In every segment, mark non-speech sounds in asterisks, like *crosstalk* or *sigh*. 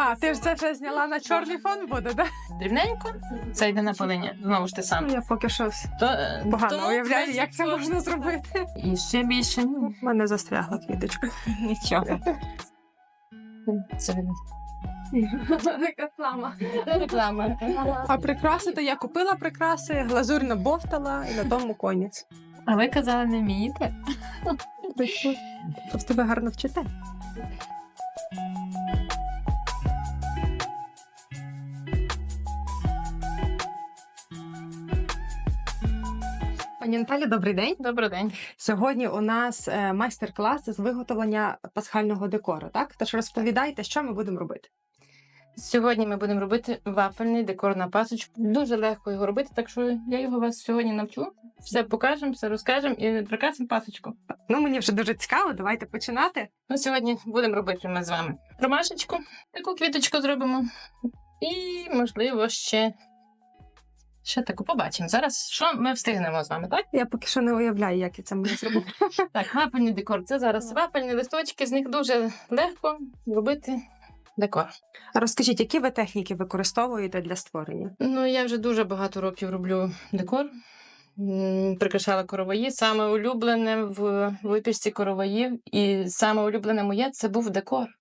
А, ти ж це вже зняла на чорний фон буде, да? дрібненько, це йде на полині. Знову ж те Ну, саме. я поки що То, погано тому уявляю, як це можна зробити. І ще більше. Ну, У мене застрягла квіточка. нічого. Це Реклама. реклама. А прикраси, то я купила прикраси, глазурь набовтала і на тому конець. А ви казали, не вмієте? В тебе гарно вчите. Пані Наталі, добрий день. Добрий день. Сьогодні у нас е, майстер-клас з виготовлення пасхального декору. Так, тож розповідайте, що ми будемо робити. Сьогодні ми будемо робити вафельний декор на пасочку. Дуже легко його робити, так що я його вас сьогодні навчу. Все покажемо, все розкажемо і прикрасимо пасочку. Ну мені вже дуже цікаво. Давайте починати. Ну, сьогодні будемо робити ми з вами ромашечку, таку квіточку зробимо. І, можливо, ще, ще таку побачимо. Зараз що ми встигнемо з вами, так? Я поки що не уявляю, як я це можу зробити. *laughs* Так, вафельний декор. Це зараз вафельні листочки, з них дуже легко робити декор. А Розкажіть, які ви техніки використовуєте для створення? Ну, я вже дуже багато років роблю декор. Прикрашала короваї. Саме улюблене в випічці короваїв, і саме улюблене моє це був декор.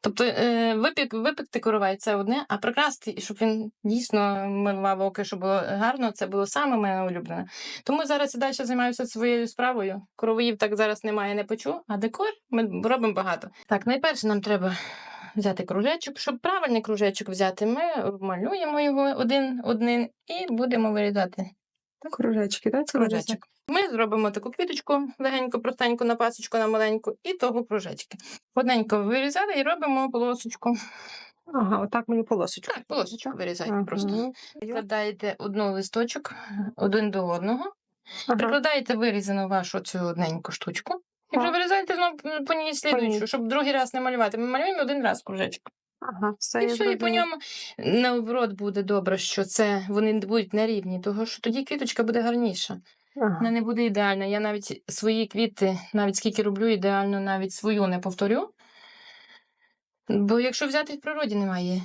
Тобто е, випік, випекти коровай це одне, а прикрасти, щоб він дійсно милував око, щоб було гарно, це було саме моє улюблене. Тому зараз і далі займаюся своєю справою. Короваїв так зараз немає, не почу, а декор ми робимо багато. Так, найперше нам треба взяти кружечок. Щоб правильний кружечок взяти, ми малюємо його один один і будемо вирізати Кружечки, так? Кружечок. Ми зробимо таку квіточку легенько, простеньку на пасочку на маленьку, і того кружечки. Одненько вирізали і робимо полосочку. Ага, отак мені полосочку. Так, полосочку вирізаєте Ага. просто. Прикладаєте одну листочок один до одного, Ага. прикладаєте вирізану вашу цю одненьку штучку. І вже вирізаєте знову по ній ній. слідуючу, щоб другий раз не малювати. Ми малюємо один раз кружечок. Ага, все, І я все, і по зрозуміла. ньому наоборот буде добре, що це вони будуть на рівні, того що тоді квіточка буде гарніша. Ага. Вона не буде ідеальна. Я навіть свої квіти, навіть скільки роблю, ідеально навіть свою не повторю. Бо якщо взяти в природі немає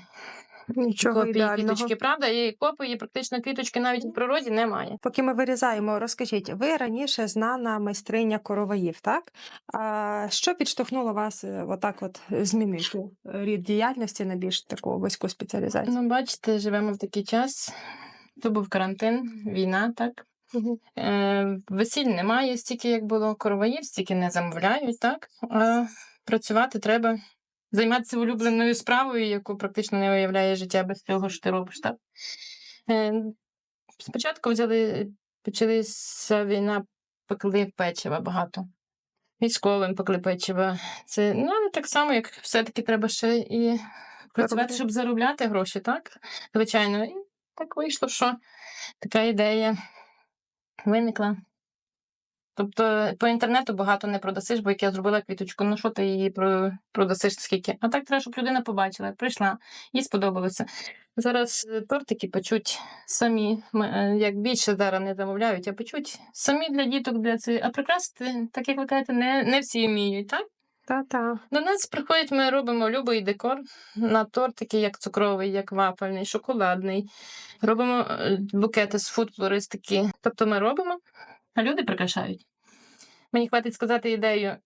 *laughs* Нічого копії ідеального. квіточки, правда? І копії практично квіточки навіть в природі немає. Поки ми вирізаємо, розкажіть, ви раніше знана майстриня короваїв, так? А що підштовхнуло вас е, отак от змінити рід діяльності на більш таку вузьку спеціалізацію? Ну, бачите, живемо в такий час. То був карантин, війна, так. Е, весіль немає стільки, як було короваїв, стільки не замовляють, так? А працювати треба, займатися улюбленою справою, яку практично не уявляє життя без цього, що ти робиш, так? Е, спочатку взяли, почалася війна, пекли печива багато. Військовим пекли печива. Це ну, але так само, як все-таки треба ще і працювати, щоб заробляти гроші, так? Звичайно. І так вийшло, що така ідея виникла. Тобто по інтернету багато не продасиш, бо як я зробила квіточку, ну що ти її продасиш скільки? А так треба, щоб людина побачила, прийшла, їй сподобалося. Зараз е, тортики печуть самі, е, як більше зараз не замовляють, а печуть самі для діток, для цих. А прикрасити, так як ви кажете, не, не всі вміють, так? Та-та. До нас приходять, ми робимо любий декор на тортики, як цукровий, як вафельний, шоколадний. Робимо е, букети з фуд-флористики. Тобто ми робимо, а люди прикрашають. Мені хватить сказати ідею,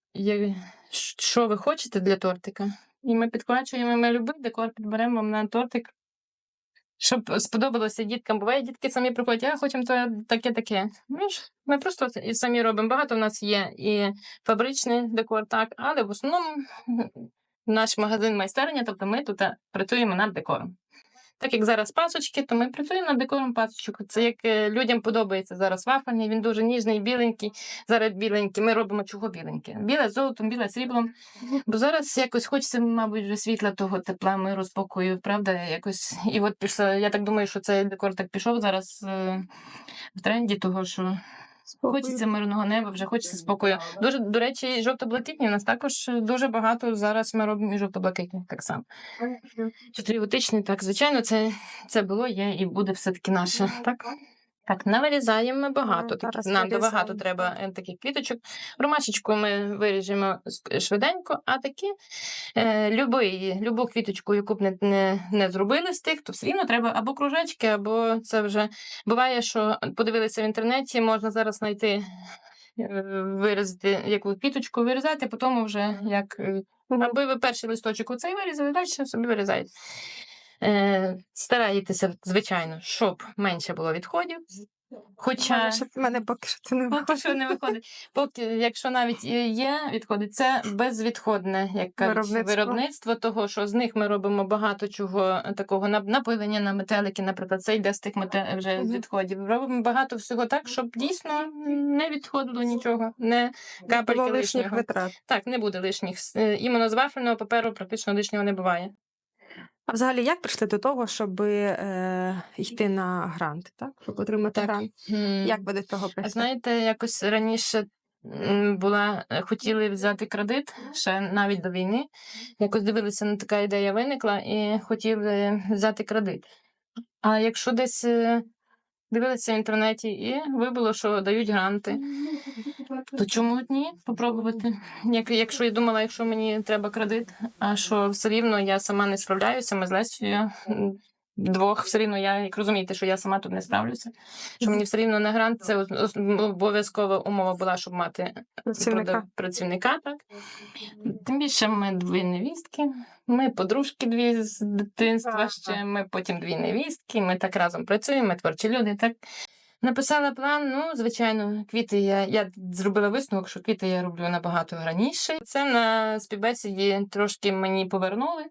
що ви хочете для тортика. І ми підхвачуємо, ми любий декор підберемо вам на тортик. Щоб сподобалося діткам. Буває, дітки самі приходять, а хочемо то таке-таке. Ми ж ми просто і самі робимо. Багато в нас є і фабричний декор, так, але в основному наш магазин майстерня, тобто ми тут е, працюємо над декором. Так як зараз пасочки, то ми працюємо над декором пасочок. Це як е, людям подобається зараз вафельний, він дуже ніжний, біленький. Зараз біленький. Ми робимо чого біленьке? Біле з золотом, біле з сріблом. Бо зараз якось хочеться, мабуть, вже світла того тепла, миру, спокою, правда? Якось. І от пішла. Я так думаю, що цей декор так пішов зараз е, в тренді, того що Хочеться мирного неба, вже хочеться спокою. Дуже до речі, жовто-блакитні у нас також е, дуже багато зараз ми робимо і жовто-блакитні так само. Патріотичний, так звичайно, це, це було, є і буде все таки наше. Так Так, навирізаємо ми багато. Зараз нам то багато треба е, таких квіточок. Ромашечку ми виріжемо швиденько, а такі е, любий, любу квіточку, яку б не, не, не зробили з тих, то все рівно треба або кружечки, або це вже буває, що подивилися в інтернеті, можна зараз знайти. е, Вирізати яку квіточку вирізати, потім вже як е, Аби ви перший листочок оцей вирізали, далі собі вирізаєте. Е, стараєтеся, звичайно, щоб менше було відходів. Хоча Щоб в мене поки що це не поки виходить. що не виходить. Поки, якщо навіть є відходи, це безвідходне як кажуть, Виробництво. виробництво того, що з них ми робимо багато чого такого на- напилення на метелики, наприклад, це йде з тих мете... вже з відходів. Робимо багато всього так, щоб дійсно не відходило нічого, не капельки лишніх витрат. Так, не буде лишніх. Е, Іменно з вафельного паперу практично лишнього не буває. А взагалі, як прийшли до того, щоб е, йти на грант, так? Щоб отримати Так. грант? Як ви до того прийшли? знаєте, якось раніше була, е, хотіли взяти кредит ще навіть до війни. Якось дивилися, на така ідея виникла і хотіли взяти кредит. А якщо десь е, дивилися в інтернеті і вибило, що дають гранти, то чому ні? Попробувати. Як, якщо я думала, якщо мені треба кредит, а що все рівно я сама не справляюся, ми з Лесією двох, все рівно я, як розумієте, що я сама тут не справлюся. Що мені все рівно на грант, це обов'язкова умова була, щоб мати Працівника. працівника, так. Тим більше ми дві невістки, ми подружки дві з дитинства ще, ми потім дві невістки, ми так разом працюємо, ми творчі люди. Так. Написала план, ну, звичайно, квіти я, я зробила висновок, що квіти я роблю набагато раніше. Це на співбесіді трошки мені повернули.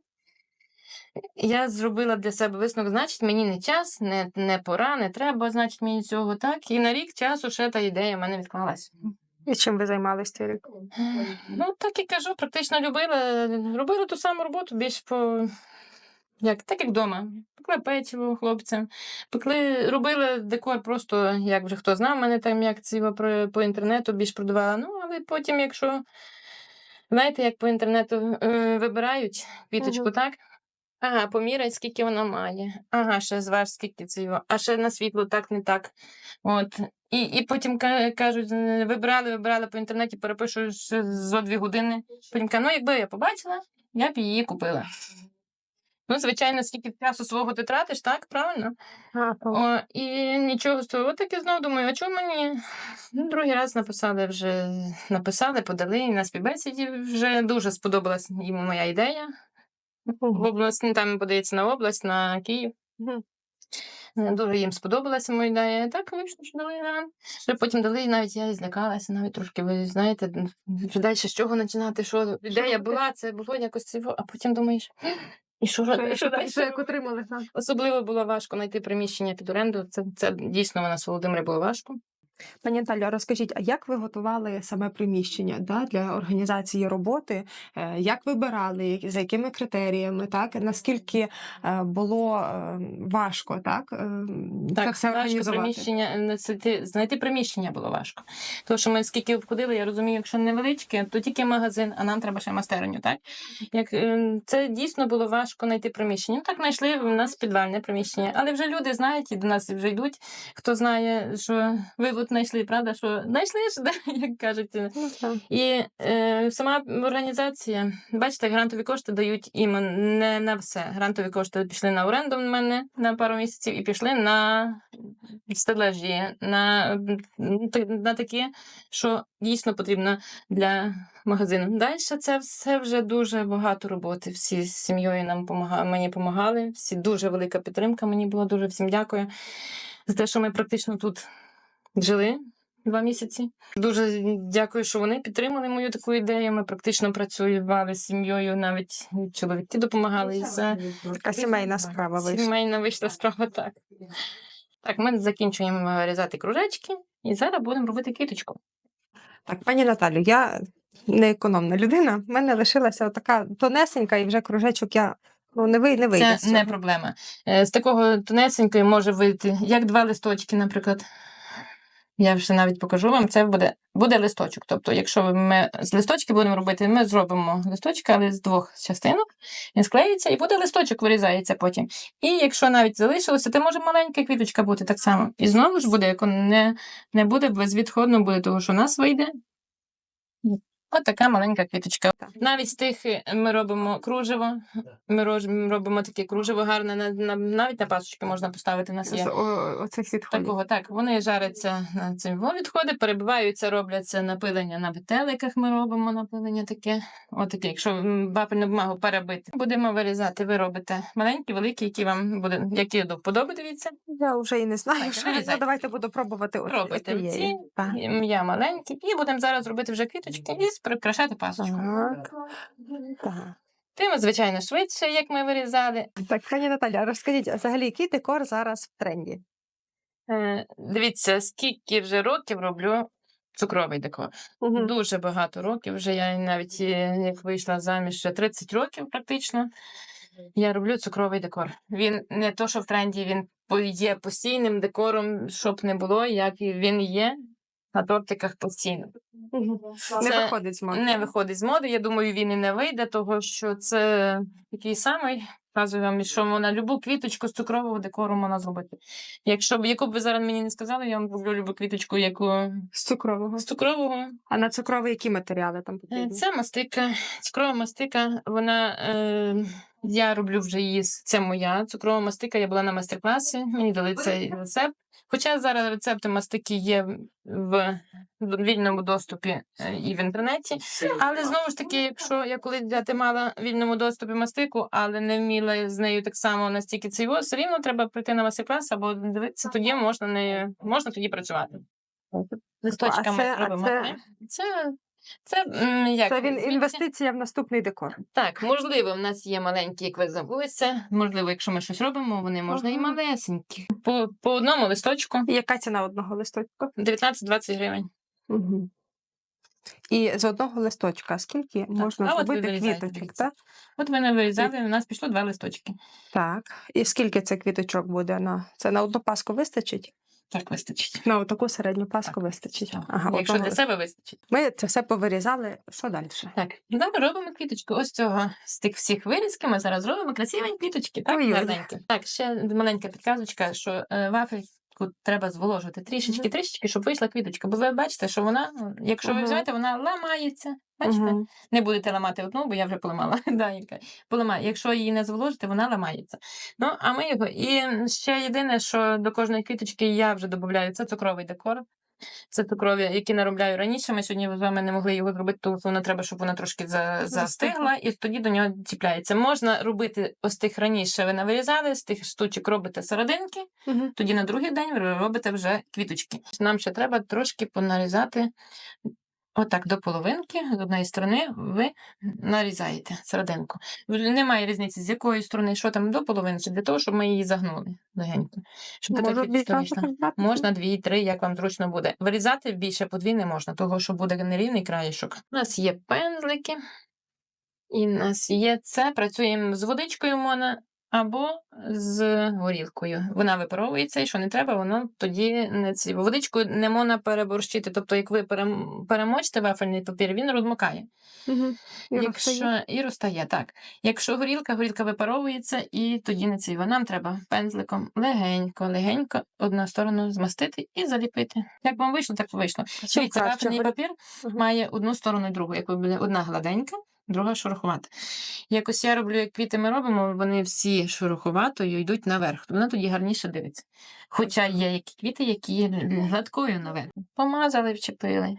Я зробила для себе висновок, значить, мені не час, не, не пора, не треба, значить, мені цього так. І на рік часу ще та ідея в мене відклалась. І чим ви займалися цей рік? Ну, так і кажу, практично любила. Робила ту саму роботу більш по. Як, так як вдома. Пекла печиво хлопцям, пекли, робили декор просто, як вже хто знав, мене там як про, по інтернету більш продавала. Ну, але потім, якщо знаєте, як по інтернету е, вибирають квіточку, Мгм. так? Ага, поміряй, скільки вона має. Ага, ще зваж, скільки цього, а ще на світло так, не так. От. І, і потім кажуть, е, вибрали, вибрали по інтернеті, перепишу зо дві години. Потім кажу, ну якби я побачила, я б її купила. Ну, звичайно, скільки часу свого ти тратиш, так, правильно? А, О, і нічого з того. От так і знову думаю, а чому мені? Ну, другий раз написали вже, написали, подали, і на співбесіді вже дуже сподобалась їм моя ідея. В область, ну, там подається на область, на Київ. Е, Дуже їм сподобалася моя ідея. Так вийшло, що дали грант. Вже потім дали, і навіть я злякалася, навіть трошки, ви знаєте, далі з чого починати, що ідея була, це було якось цього, а потім думаєш, і що, що далі? Що як отримали? Особливо було важко знайти приміщення під оренду. Це, це дійсно у нас Володимирі було важко. Пані Наталю, розкажіть, а як ви готували саме приміщення да, для організації роботи? Е, Як вибирали, за якими критеріями? Так наскільки е, було е, важко, так, це Так, все важко організувати? приміщення знайти, приміщення було важко. Тому що ми скільки обходили, я розумію, якщо невеличке, то тільки магазин, а нам треба ще майстерню. Так як це дійсно було важко знайти приміщення. Ну так знайшли в нас підвальне приміщення, але вже люди знають і до нас вже йдуть. Хто знає, що ви от знайшли, правда, що знайшли ж, *laughs* да, як кажуть. е, Ну. І е, сама організація, бачите, грантові кошти дають їм не на все. Грантові кошти пішли на оренду в мене на пару місяців і пішли на стележі, на, на такі, що дійсно потрібно для магазину. Далі це все вже дуже багато роботи. Всі з сім'єю нам помагали, мені допомагали. Всі дуже велика підтримка. Мені була дуже всім дякую за те, що ми практично тут жили два місяці. Дуже дякую, що вони підтримали мою таку ідею. Ми практично працювали з сім'єю, навіть чоловіки допомагали. І це Така сімейна справа вийшла. Сімейна вийшла справа так. Так, ми закінчуємо різати кружечки і зараз будемо робити квіточку. Так, пані Наталю, я не економна людина. В мене лишилася така тонесенька, і вже кружечок я ну, не вий- не вийде. Це не проблема. Е, З такого тонесенької може вийти, як два листочки, наприклад. Я вже навіть покажу вам, це буде, буде листочок. Тобто, якщо ми з листочки будемо робити, ми зробимо листочки, але з двох частинок. Він склеїться і буде листочок, вирізається потім. І якщо навіть залишилося, то може маленька квіточка бути так само. І знову ж буде, як не, не буде безвідходно, буде того, що у нас вийде. Така маленька квіточка. Навіть з тих ми робимо кружево. Ми робимо таке кружево гарне, на, на, навіть на пасочки можна поставити на є. оцих відходів. Такого, так, вони жаряться на цим відходи, перебиваються, робляться напилення на бетеликах. Ми робимо напилення таке. Отаке, якщо м, вафельну бумагу перебити, будемо вирізати. Ви робите маленькі, великі, які вам буде, які до вподоби, дивіться. Я вже і не знаю. Так, що. Ну, давайте буду пробувати. цієї. ці, Я маленькі, і будемо зараз робити вже квіточки і прикрашати пасочку. Так. Так. Тим, звичайно, швидше, як ми вирізали. Так, пані Наталя, розкажіть, а взагалі який декор зараз в тренді? Е, Дивіться, скільки вже років роблю цукровий декор. Дуже багато років. Вже я навіть е, як вийшла заміж ще 30 років практично. Я роблю цукровий декор. Він не то, що в тренді, він є постійним декором, щоб не було, як він є на тортиках постійно. Не виходить з моди. Не виходить з моди. Я думаю, він і не вийде, того що це такий самий. Кажу вам, що вона любу квіточку з цукрового декору можна зробити. Якщо б яку б ви зараз мені не сказали, я вам роблю любу квіточку, яку З цукрового. з цукрового. А на цукровий які матеріали там Е, потрібні? Це мастика, цукрова мастика. Вона е, я роблю вже її. Це моя цукрова мастика. Я була на майстер-класі. Мені дали цей рецепт. Хоча зараз рецепти мастики є в вільному доступі е, і в інтернеті. Але знову ж таки, якщо я колись взяти мала в вільному доступі мастику, але не вміла з нею так само настільки цього, все рівно треба прийти на майстер-клас або дивитися, тоді можна не можна тоді працювати. Листочками це- а робимо. це-. Це, як Це він інвестиція в наступний декор. Так, можливо, в нас є маленькі, як ви забулися. Можливо, якщо ми щось робимо, вони можна і малесенькі. По, по одному листочку яка ціна одного листочка? 19-20 гривень. Угу. І з одного листочка скільки можна а зробити квіточок, так? От ви не вирізали, у нас пішло два листочки. Так. І скільки це квіточок буде? На... Це на одну паску вистачить? Так вистачить. На таку середню паску Так, вистачить. Так. Ага, Якщо для себе вистачить. Ми це все повирізали. Що далі? Так, далі робимо квіточку. Ось цього з тих всіх вирізки ми зараз робимо красиві квіточки, так? Гарненькі. Так, ще маленька підказочка, що е, вафельку треба зволожувати трішечки, трішечки, щоб вийшла квіточка. Бо ви бачите, що вона, якщо ви візьмете, вона ламається. Бачите? Угу. Не будете ламати одну, бо я вже поламала. *laughs* да. Поламаю. Якщо її не зволожити, вона ламається. Ну, а ми його. І ще єдине, що до кожної квіточки я вже додаю, це цукровий декор. Це цукрові, які наробляю раніше. Ми сьогодні з вами не могли його зробити, тому що воно треба, щоб вона трошки за, застигла, і тоді до нього чіпляється. Можна робити ось тих раніше. Ви навирізали, з тих штучок робите серединки, Угу. тоді на другий день ви робите вже квіточки. Нам ще треба трошки понарізати отак до половинки, з одної сторони ви нарізаєте серединку. Немає різниці, з якої сторони, що там до половинки, для того, щоб ми її загнули легенько. Щоб Можу Можна дві, три, як вам зручно буде. Вирізати більше по дві не можна, того що буде нерівний краєшок. У нас є пензлики, і в нас є це. Працюємо з водичкою можна або з горілкою. Вона випаровується, і що не треба, воно тоді не ці. Водичку не можна переборщити. Тобто, як ви перем- перемочите вафельний папір, він розмокає. Мгм. І Якщо розтає. і розтає, так. Якщо горілка, горілка випаровується, і тоді не ціво. Нам треба пензликом легенько, легенько одну сторону змастити і заліпити. Як вам вийшло, так вийшло. Дивіться, вафельний папір Мгм. має одну сторону і другу. Як одна гладенька, друга шероховата. Якось я роблю, як квіти ми робимо, вони всі шероховатою йдуть наверх. Вона тоді гарніше дивиться. Хоча є які квіти, які гладкою наверх. Помазали, вчепили.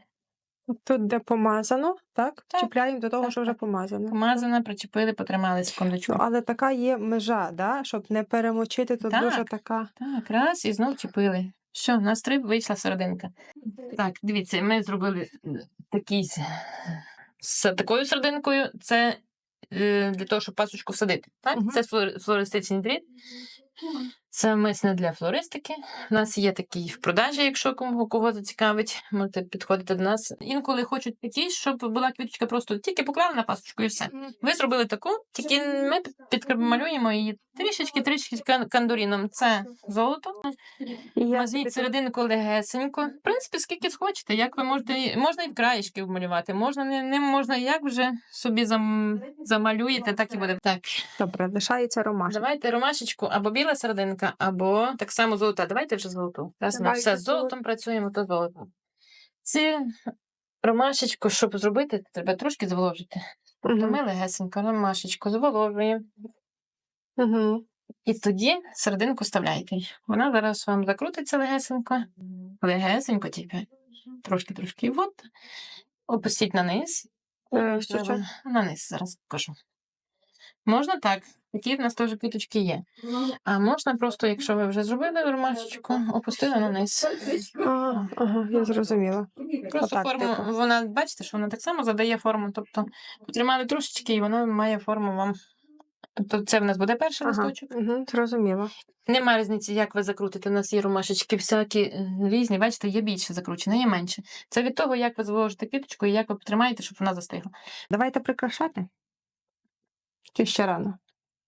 Тут, де помазано, так? Так, Чіпляємо до того, так, що вже так. помазано. Причепили, потримали Ну, секундочку. але така є межа, да? щоб не перемочити, тут дуже така. Так, раз, і знов чіпили. Що, у нас три вийшла серединка. Так, дивіться, ми зробили такий з- такою серединкою. Це е, для того, щоб пасочку всадити. Так? Мгм. Це флор- флористичний дріт. Це мисне для флористики. У нас є такий в продажі, якщо кому кого зацікавить, можете підходити до нас. Інколи хочуть такі, щоб була квіточка просто тільки поклали на пасочку і все. Ви зробили таку, тільки ми підмалюємо її трішечки, трішечки кан- кандуріном. Це золото. Собі серединку легесенько. В принципі, скільки схочете, як ви можете, можна і в краєшки вмалювати, можна не, ним можна як вже собі зам, замалюєте, так і буде. Так, Добре, лишається ромашка. давайте ромашечку або біла серединка, або так само золота. Давайте вже золоту. Раз ми Давайте все з золотом працюємо, то золото. Ці ромашечку, щоб зробити, треба трошки зволожити. Тобто ми легесенько ромашечку зволожуємо. Мгм. І тоді серединку вставляєте. Вона зараз вам закрутиться легесенько. Легесенько тільки. Трошки трошки. От. Опустіть на низ. Е, що Треба це? на низ зараз покажу. Можна так. Такі в нас теж квіточки є. А можна просто, якщо ви вже зробили ромашечку, опустили на низ. Ага, ага, я зрозуміла. Просто Отак, форму, типу. вона, бачите, що вона так само задає форму. Тобто потримали трошечки, і вона має форму вам. Тобто це в нас буде перший Ага, листочок. угу, зрозуміла. Нема різниці, як ви закрутите. У нас є ромашечки всякі е, різні. Бачите, є більше закручено, є менше. Це від того, як ви зволожите квіточку і як ви потримаєте, щоб вона застигла. Давайте прикрашати. Чи ще рано?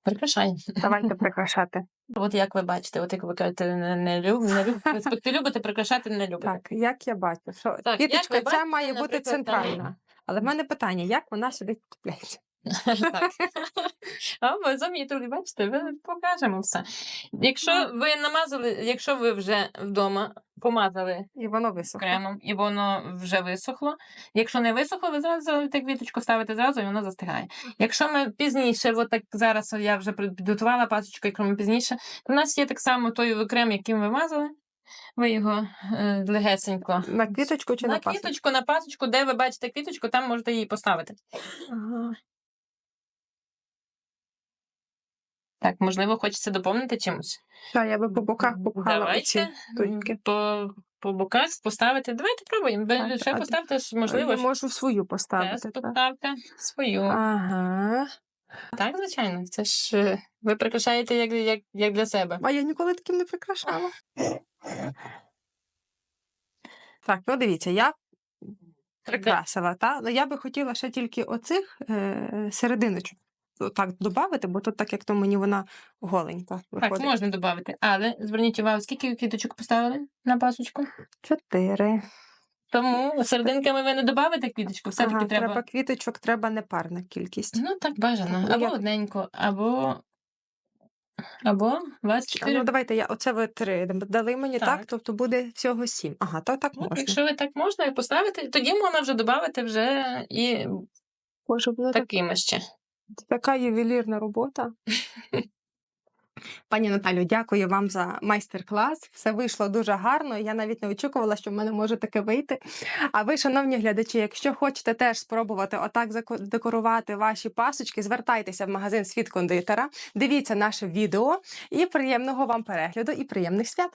Прикрашай. Давайте *laughs* прикрашати. От як ви бачите, от як ви кажете, не, не, люб, не люб, *laughs* любите прикрашати, не любите. Так, як я бачу, що Так, як ви ця бачите, має бути наприклад, центральна. Але в мене питання, як вона сюди купляється? *laughs* Так. *laughs* А ви замітили, бачите, ви покажемо все. Якщо ви намазали, якщо ви вже вдома помазали І воно висохло. кремом, і воно вже висохло. Якщо не висохло, ви зразу залите квіточку, ставите зразу, і воно застигає. Якщо ми пізніше, от так зараз я вже підготувала пасочку, якщо ми пізніше, то в нас є так само той крем, яким ви мазали. Ви його е, легесенько. На квіточку чи на, На пасочку? квіточку, на пасочку, де ви бачите квіточку, там можете її поставити. Ага. Так, можливо, хочеться доповнити чимось. Так, я би по боках попхала Давайте тульки. по, по боках поставити. Давайте пробуємо. Ви ще поставте, можливо, Я можу свою поставити. так? поставте свою. Ага. Так, звичайно. Це ж е, ви прикрашаєте як, як, як для себе. А я ніколи таким не прикрашала. Так, ну дивіться, я прикрасила, та? але я би хотіла ще тільки оцих е, серединочок. Так, додати, бо тут так як то мені вона голенька Так, можна додати. Але зверніть увагу, скільки квіточок поставили на пасочку? Чотири. Тому серединками ви не додавите квіточку, все-таки Ага, треба. треба квіточок, треба непарна кількість. Ну, так бажано. Ну, Або я- одненько, або. Або у вас А чотири. ну давайте я оце ви три дали мені, так. Так. Тобто буде всього сім. Ага, то так Ну, можна. якщо ви так можна поставити, тоді можна вже додати вже і Боже, воно так, такими ще. така ювелірна робота. Пані Наталю, дякую вам за майстер-клас. Все вийшло дуже гарно. Я навіть не очікувала, що в мене може таке вийти. А ви, шановні глядачі, якщо хочете теж спробувати отак декорувати ваші пасочки, звертайтеся в магазин світ кондитера, дивіться наше відео і приємного вам перегляду і приємних свят.